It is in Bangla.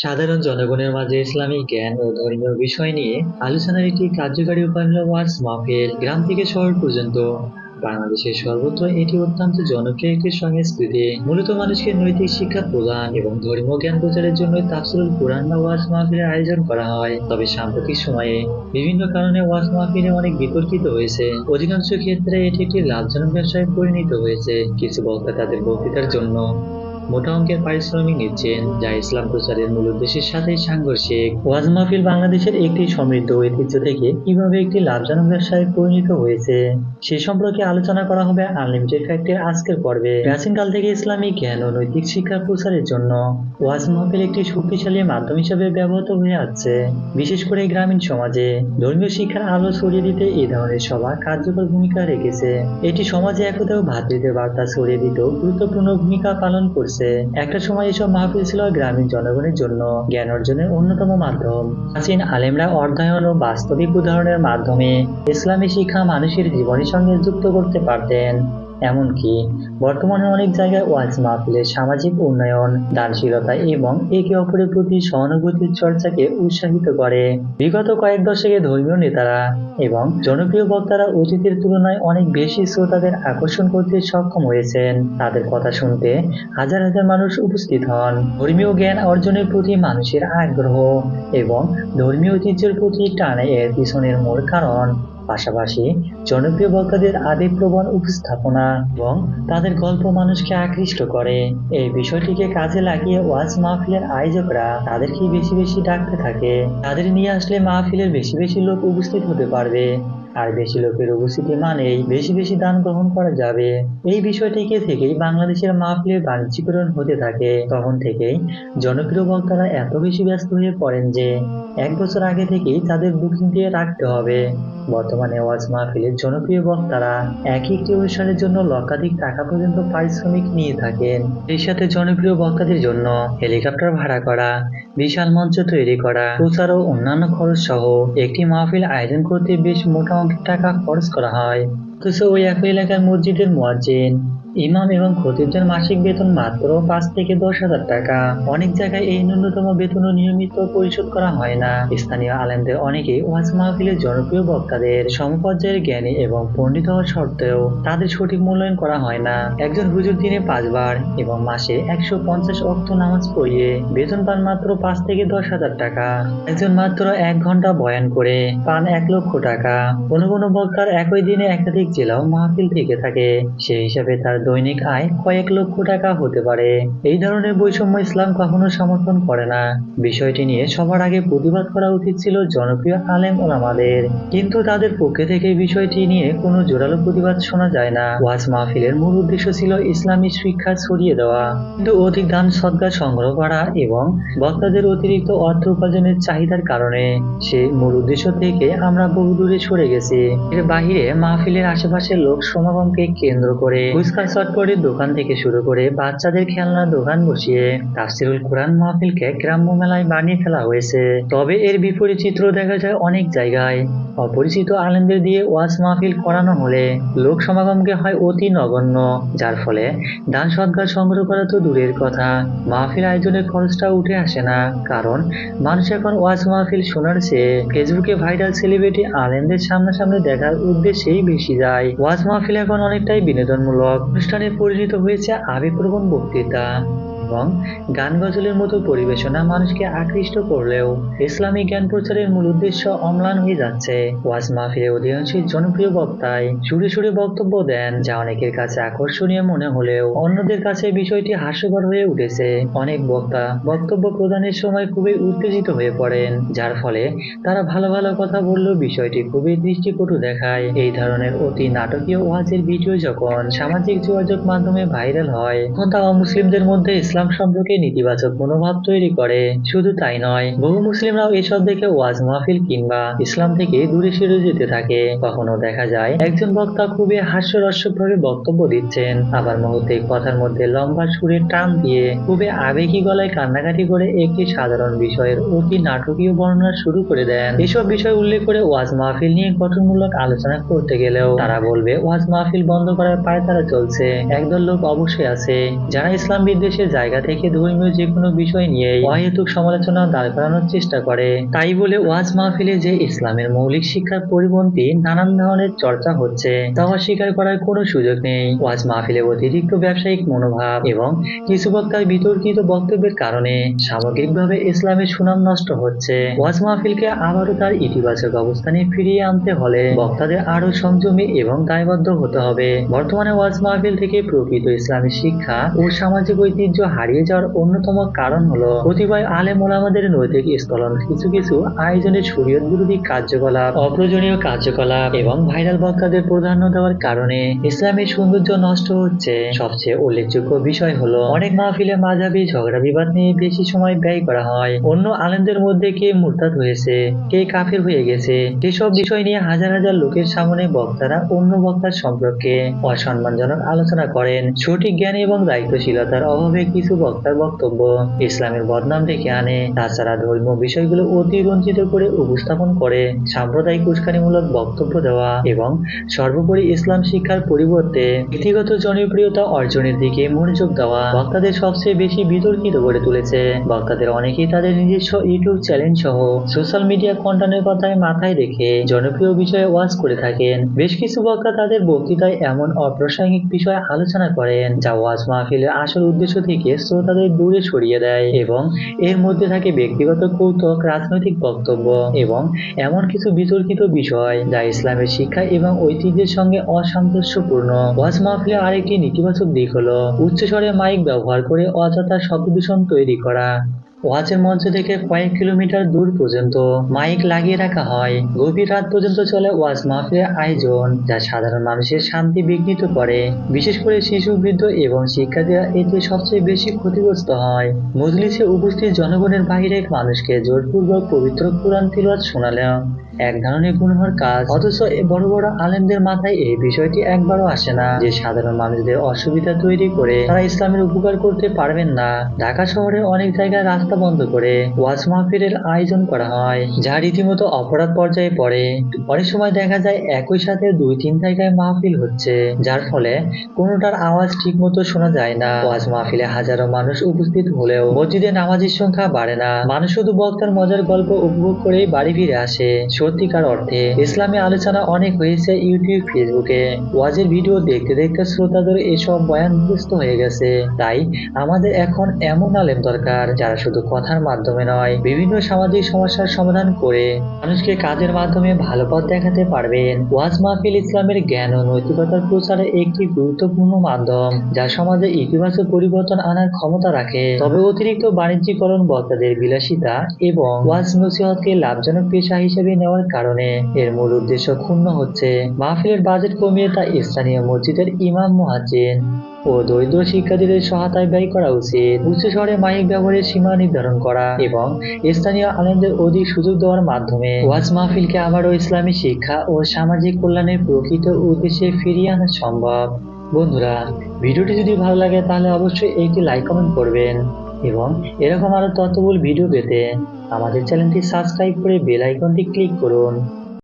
সাধারণ জনগণের মাঝে ইসলামিক জ্ঞান ও ধর্মীয় বিষয় নিয়ে আলোচনার একটি কার্যকারী উপায় ওয়াজ মাহফিল। গ্রাম থেকে শহর পর্যন্ত। বাংলাদেশের সর্বত্র এটি অত্যন্ত জনপ্রিয় একটি সংস্কৃতি। মূলত মানুষকে নৈতিক শিক্ষা প্রদান এবং ধর্মীয় জ্ঞান প্রচারের জন্য তাফসিরুল কোরআন বা ওয়াজ মাহফিলের আয়োজন করা হয়। তবে সাম্প্রতিক সময়ে বিভিন্ন কারণে ওয়াজ মাহফিলে অনেক বিতর্কিত হয়েছে। অধিকাংশ ক্ষেত্রে এটি একটি লাভজনক ব্যবসায় পরিণত হয়েছে। কিছু বক্তা তাদের বক্তৃতার জন্য মোটা অঙ্কের পারিশ্রমিক নিচ্ছেন, যা ইসলাম প্রচারের মূল উদ্দেশ্যের সাথে সাংঘর্ষিক। ওয়াজ মাহফিল বাংলাদেশের একটি সমৃদ্ধ ঐতিহ্য থেকে কীভাবে একটি লাভজনক ব্যবসায় পরিণত হয়েছে, সে সম্পর্কে আলোচনা করা হবে আনলিমিটেড ফ্যাক্টের আজকের পর্বে। প্রাচীনকাল থেকে ইসলামিক জ্ঞান ও নৈতিক শিক্ষা প্রচারের জন্য ওয়াজ মাহফিল একটি শক্তিশালী মাধ্যম হিসেবে ব্যবহৃত হয়ে আসছে, বিশেষ করে গ্রামীণ সমাজে। ধর্মীয় শিক্ষার আলো ছড়িয়ে দিতে এই ধরনের সভা কার্যকর ভূমিকা রেখেছে। এটি সমাজে একতা ও ভ্রাতৃত্বের বার্তা ছড়িয়ে দিতেও গুরুত্বপূর্ণ ভূমিকা পালন করছে। একটা সময় এসব মাহফিল ছিল গ্রামীণ জনগণের জন্য, জ্ঞান অর্জনের অন্যতম মাধ্যম। প্রাচীন আলেমরা অর্ধায়ন ও বাস্তবিক উদাহরণের মাধ্যমে ইসলামী শিক্ষা মানুষের জীবনের সঙ্গে যুক্ত করতে পারতেন। এমনকি বর্তমানে অনেক জায়গায় ওয়াজ মাহফিলের সামাজিক উন্নয়ন, দানশীলতা এবং একে অপরের প্রতি সহানুভূতির চর্চাকে উৎসাহিত করে। বিগত কয়েক দশকে ধর্মীয় নেতারা এবং জনপ্রিয় বক্তারা অতীতের তুলনায় অনেক বেশি শ্রোতাদের আকর্ষণ করতে সক্ষম হয়েছেন। তাদের কথা শুনতে হাজার হাজার মানুষ উপস্থিত হন। ধর্মীয় জ্ঞান অর্জনের প্রতি মানুষের আগ্রহ এবং ধর্মীয় ঐতিহ্যের প্রতি টানে এর পিছনের মূল কারণ পাশাপাশি জনপ্রিয় বক্তাদের আবেগপ্রবণ উপস্থাপনা এবং তাদের গল্প মানুষকে আকৃষ্ট করে। এই বিষয়টিকে কাজে লাগিয়ে ওয়াজ মাহফিলের আয়োজকরা তাদেরকে বেশি বেশি ডাকতে থাকে। তাদের নিয়ে আসলে মাহফিলের বেশি বেশি লোক উপস্থিত হতে পারবে। আর বেশি লোকের উপস্থিতি মানেই বেশি বেশি দান গ্রহণ করা যাবে। এই বিষয়টিকে থেকেই বাংলাদেশের মাহফিলের বাণিজ্যিকরণ হতে থাকে। তখন থেকেই জনপ্রিয় বক্তারা এত বেশি ব্যস্ত হয়ে পড়েন যে এক বছর আগে থেকেই তাদের বুকিং দিয়ে রাখতে হবে। বর্তমানে ওয়াজ মাহফিলের জনপ্রিয় বক্তারা এক একটি অনুষ্ঠানের জন্য লক্ষাধিক টাকা পর্যন্ত পারিশ্রমিক নিয়ে থাকেন। এর সাথে জনপ্রিয় বক্তাদের জন্য হেলিকপ্টার ভাড়া করা, বিশাল মঞ্চ তৈরি করা, প্রচার ও অন্যান্য খরচ সহ একটি মাহফিল আয়োজন করতে বেশ মোটা টাকা খরচ করা হয়। অথচ ওই একই এলাকার মসজিদের মুয়াজ্জিন ইমাম এবং খতিবদের মাসিক বেতন মাত্র পাঁচ থেকে দশ হাজার টাকা। অনেক জায়গায় এই ন্যূনতম বেতনও নিয়মিত পরিশোধ করা হয় না। স্থানীয় আলেমদের অনেকেই ওয়াজ মাহফিলের জনপ্রিয় বক্তাদের সমপর্যায়ের জ্ঞানী এবং পণ্ডিত হওয়ার সত্ত্বেও তাদের সঠিক মূল্যায়ন করা হয় না। একজন হুজুর দিনে পাঁচবার এবং মাসে একশো পঞ্চাশ অক্ত নামাজ পড়িয়ে বেতন পান মাত্র পাঁচ থেকে দশ হাজার টাকা। একজন মাত্র এক ঘণ্টা বয়ান করে পান এক লক্ষ টাকা। কোনো কোনো বক্তার একই দিনে একাধিক জেলাও মাহফিল থেকে থাকে। সেই হিসাবে তার দৈনিক আয় কয়েক লক্ষ টাকা হতে পারে। এই ধরনের বৈষম্য ইসলাম কখনো সমর্থন করে না। বিষয়টি নিয়ে সবার আগে প্রতিবাদ করা উচিত ছিল জনপ্রিয় আলেম ওলামাদের। কিন্তু তাদের পক্ষে থেকে বিষয়টি নিয়ে কোনো জোরালো প্রতিবাদ শোনা যায় না। ওয়াজ মাহফিলের মূল উদ্দেশ্য ছিল ইসলামী শিক্ষা ছড়িয়ে দেওয়া। কিন্তু অধিক দান সদ্গা সংগ্রহ করা এবং বক্তাদের অতিরিক্ত অর্থ উপার্জনের চাহিদার কারণে। সে মূল উদ্দেশ্য থেকে আমরা বহু দূরে সরে গেছি। এর বাহিরে মাহফিলের আশেপাশের লোক সমাগমকে কেন্দ্র করে ফুচকা চটপটির দোকান থেকে শুরু করে বাচ্চাদের খেলনার দোকান বসিয়ে তাফসিরুল কোরআন মাহফিলকে গ্রাম্য মেলায় বানিয়ে ফেলা হয়েছে। তবে এর বিপরীত চিত্র দেখা যায় অনেক জায়গায়। অপরিচিত আলেমদের দিয়ে ওয়াজ মাহফিল করানো হলে লোক সমাগমকে হয় অতি নগণ্য, যার ফলে দান সদ্গার সংগ্রহ করা তো দূরের কথা। মাহফিল আয়োজনের খরচটা উঠে আসে না, কারণ মানুষ এখন ওয়াজ মাহফিল শোনার চেয়ে ফেসবুকে ভাইরাল সেলিব্রিটি আলেমদের সামনাসামনি দেখার উদ্দেশ্যেই বেশি যায়। ওয়াজ মাহফিল এখন অনেকটাই বিনোদনমূলক। অনুষ্ঠানে পরিণত হয়েছে আবেগপ্রবণ বক্তৃতা। এবং গান গজলের মতো পরিবেশনা মানুষকে আকৃষ্ট করলেও ইসলামী জ্ঞান প্রচারের মূল উদ্দেশ্য অম্লান হয়ে যাচ্ছে। ওয়াজ মাহফিলে অধিকাংশই জনপ্রিয় বক্তায় সুরে সুরে বক্তব্য দেন, যা অনেকের কাছে আকর্ষণীয় মনে হলেও অন্যদের কাছে বিষয়টি হাস্যকর হয়ে উঠেছে। অনেক বক্তা বক্তব্য প্রদানের সময় খুবই উত্তেজিত হয়ে পড়েন, যার ফলে তারা ভালো ভালো কথা বললেও বিষয়টি খুবই দৃষ্টিকটু দেখায়। এই ধরনের অতি নাটকীয় ওয়াজের ভিডিও যখন সামাজিক যোগাযোগ মাধ্যমে ভাইরাল হয়, তখন তা অমুসলিমদের মধ্যে ইসলাম সম্পর্কে নেতিবাচক মনোভাব তৈরি করে। শুধু তাই নয়, বহু মুসলিমরাও এসব দেখে ওয়াজ মাহফিল কিংবা ইসলাম থেকে দূরে সরে যেতে থাকে। কখনো দেখা যায়, একজন বক্তা খুবই হাস্যরস্যভাবে বক্তব্য দিচ্ছেন। আবার মুহূর্তে কথার মধ্যে লম্বা সুরে টান দিয়ে খুবই আবেগী গলায় কান্নাকাটি করে একটি সাধারণ বিষয়ের অতি নাটকীয় বর্ণনা শুরু করে দেন। এসব বিষয় উল্লেখ করে ওয়াজ মাহফিল নিয়ে গঠনমূলক আলোচনা করতে গেলেও তারা বলবে, ওয়াজ মাহফিল বন্ধ করার পায় তারা চলছে। একদল লোক অবশ্যই আছে। যারা ইসলাম বিদ্বেষের জায়গা জায়গা থেকে ধর্মীয় যে কোনো বিষয় নিয়ে অহেতুক সমালোচনা দাঁড় করানোর চেষ্টা করে। তাই বলে ওয়াজ মাহফিলে যে ইসলামের মৌলিক শিক্ষার পরিপন্থী নানান ধরনের চর্চা হচ্ছে, তা অস্বীকার করার কোনো সুযোগ নেই। ওয়াজ মাহফিলে অতিরিক্ত ব্যবসায়িক মনোভাব এবং কিছু বক্তার বিতর্কিত বক্তব্যের কারণে সামগ্রিকভাবে ইসলামের সুনাম নষ্ট হচ্ছে। ওয়াজ মাহফিলকে আবারও তার ইতিবাচক অবস্থানে ফিরিয়ে আনতে হলে বক্তাদের আরও সংযমী এবং দায়বদ্ধ হতে হবে। বর্তমানে ওয়াজ মাহফিল থেকে প্রকৃত ইসলামী শিক্ষা ও সামাজিক ঐতিহ্য হারিয়ে যাওয়ার অন্যতম কারণ হলো কতিপয় আলেম ওলামাদের নৈতিক স্থলন কিছু কিছু আয়োজনের শরীয়ত বিরোধী কার্যকলাপ, অপ্রয়োজনীয় কার্যকলাপ এবং ভাইরাল বক্তাদের প্রাধান্য দেওয়ার কারণে ইসলামের সৌন্দর্য নষ্ট হচ্ছে। সবচেয়ে উল্লেখযোগ্য বিষয় হলো, অনেক মাহফিলে মাঝাবি ঝগড়া বিবাদ নিয়ে বেশি সময় ব্যয় করা হয়। অন্য আলেমদের মধ্যে কে মুরতাদ হয়েছে, কে কাফের হয়ে গেছে, এসব বিষয় নিয়ে হাজার হাজার লোকের সামনে বক্তারা অন্য বক্তার সম্পর্কে অসম্মানজনক আলোচনা করেন। সঠিক জ্ঞান এবং দায়িত্বশীলতার অভাবে কিছু বক্তার বক্তব্য, ইসলামের বদনাম ডেকে আনে, তাছাড়া ধর্মীয় বিষয়গুলো অতিরঞ্জিত করে উপস্থাপন করে, সাম্প্রদায়িক উস্কানিমূলক বক্তব্য দেওয়া এবং সর্বোপরি ইসলাম শিক্ষার পরিবর্তে ব্যক্তিগত জনপ্রিয়তা অর্জনের দিকে মনোযোগ দেওয়া বক্তাদের সবচেয়ে বেশি বিতর্কিত করে তুলেছে। বক্তাদের অনেকেই তাদের নিজস্ব ইউটিউব চ্যানেল সহ সোশ্যাল মিডিয়া কন্টেন্টের কথায় মাথায় রেখে জনপ্রিয় বিষয়ে ওয়াজ করে থাকেন। বেশ কিছু বক্তা তাদের বক্তৃতায় এমন অপ্রাসঙ্গিক বিষয় আলোচনা করেন, যা ওয়াজ মাহফিলের আসল উদ্দেশ্য থেকে শ্রোতাদের দূরে সরিয়ে দেয় এবং এর মধ্যে থাকে ব্যক্তিগত কৌতুক, রাজনৈতিক বক্তব্য এবং এমন কিছু বিতর্কিত বিষয় যা ইসলামের শিক্ষা এবং ঐতিহ্যের সঙ্গে অসামঞ্জস্যপূর্ণ। ওয়াজ মাহফিলের আরেকটি নেতিবাচক দিক হলো, উচ্চস্বরে মাইক ব্যবহার করে অযথা শব্দ দূষণ তৈরি করা। ওয়াচের মঞ্চ থেকে কয়েক কিলোমিটার দূর পর্যন্ত মাইক লাগিয়ে রাখা হয়। গভীর রাত পর্যন্ত চলে ওয়াজ মাহফিলের আয়োজন, যা সাধারণ মানুষের শান্তি বিঘ্নিত করে। বিশেষ করে শিশু, বৃদ্ধ এবং শিক্ষার্থীরা এতে সবচেয়ে বেশি ক্ষতিগ্রস্ত হয়। মজলিসে উপস্থিত জনগণের বাইরে মানুষকে জোরপূর্বক পবিত্র কোরআন তিলওয়াত শোনালেও এক ধরনের গুনহর কাজ। অথচ বড় বড় আলেমদের মাথায় এই বিষয়টি একবারও আসে না, যে সাধারণ মানুষদের অসুবিধা তৈরি করে তারা ইসলামের উপকার করতে পারবেন না। ঢাকা শহরে অনেক জায়গায় রাস্তা বন্ধ করে ওয়াজ মাহফিলের আয়োজন করা হয়, যা রীতিমতো অপরাধ পর্যায়ে পড়ে। অনেক সময় দেখা যায় একই সাথে দুই তিন জায়গায় মাহফিল হচ্ছে, যার ফলে কোনোটার আওয়াজ ঠিক মতো শোনা যায় না। ওয়াজ মাহফিলে হাজারো মানুষ উপস্থিত হলেও মসজিদে নামাজের সংখ্যা বাড়ে না। মানুষ শুধু বক্তার মজার গল্প উপভোগ করেই বাড়ি ফিরে আসে। সত্যিকার অর্থে, ইসলামী আলোচনা অনেক হয়েছে ইউটিউব, ফেসবুকে। ওয়াজের ভিডিও দেখতে দেখতে শ্রোতাদের এসব বয়ান মুখস্থ হয়ে গেছে। তাই আমাদের এখন এমন আলেম দরকার, যারা শুধু কথার মাধ্যমে নয়। বিভিন্ন সামাজিক সমস্যার সমাধান করে মানুষকে কাজের মাধ্যমে ভালো পথ দেখাতে পারবেন। ওয়াজ মাহফিল ইসলামের জ্ঞান ও নৈতিকতার প্রচারে একটি গুরুত্বপূর্ণ মাধ্যম, যা সমাজে ইতিবাচক পরিবর্তন আনার ক্ষমতা রাখে। তবে অতিরিক্ত বাণিজ্যিকরণ বক্তাদের বিলাসিতা এবং ওয়াজ নসিহতকে লাভজনক পেশা হিসেবে নেওয়ার কারণে এর মূল উদ্দেশ্য ক্ষুণ্ণ হচ্ছে। মাহফিলের বাজেট কমিয়ে তা স্থানীয় মসজিদের ইমাম মুহাজ্জিন ও দরিদ্র শিক্ষার্থীদের সহায়তায় ব্যয় করা উচিত। উচ্চ শহরে মাইক ব্যবহারের সীমা নির্ধারণ করা এবং স্থানীয় আনন্দের অধিক সুযোগ দেওয়ার মাধ্যমে। ওয়াজ মাহফিলকে আবারও ইসলামী শিক্ষা ও সামাজিক কল্যাণের প্রকৃত উদ্দেশ্যে ফিরিয়ে আনা সম্ভব। বন্ধুরা, ভিডিওটি যদি ভালো লাগে, তাহলে অবশ্যই একটি লাইক কমেন্ট করবেন এবং এরকম আরও তথ্যবহুল ভিডিও পেতে আমাদের চ্যানেলটি সাবস্ক্রাইব করে বেল আইকনটি ক্লিক করুন।